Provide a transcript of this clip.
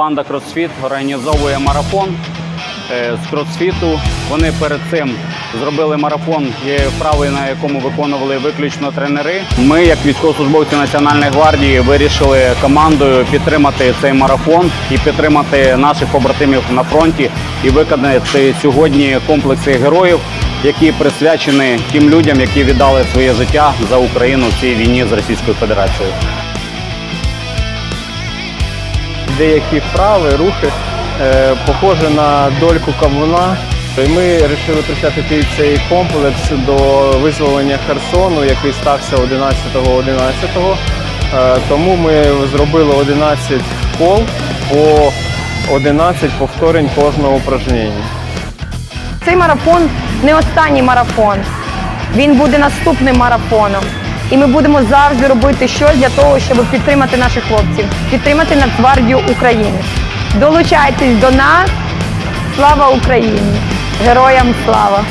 Банда Кросфіт організовує марафон е, з кросфіту. Вони перед цим зробили марафон, вправи, на якому виконували виключно тренери. Ми, як військовослужбовці Національної гвардії, вирішили командою підтримати цей марафон і підтримати наших побратимів на фронті і виконати сьогодні комплекси героїв, які присвячені тим людям, які віддали своє життя за Україну в цій війні з Російською Федерацією. Деякі вправи, рухи е, похожі на дольку кавуна. І ми вирішили присвятити цей комплекс до визволення Херсону, який стався 11.11. Е, тому ми зробили 11 кол по 11 повторень кожного упражнення. Цей марафон не останній марафон. Він буде наступним марафоном. І ми будемо завжди робити щось для того, щоб підтримати наших хлопців, підтримати Нацгвардію України. Долучайтесь до нас. Слава Україні! Героям слава!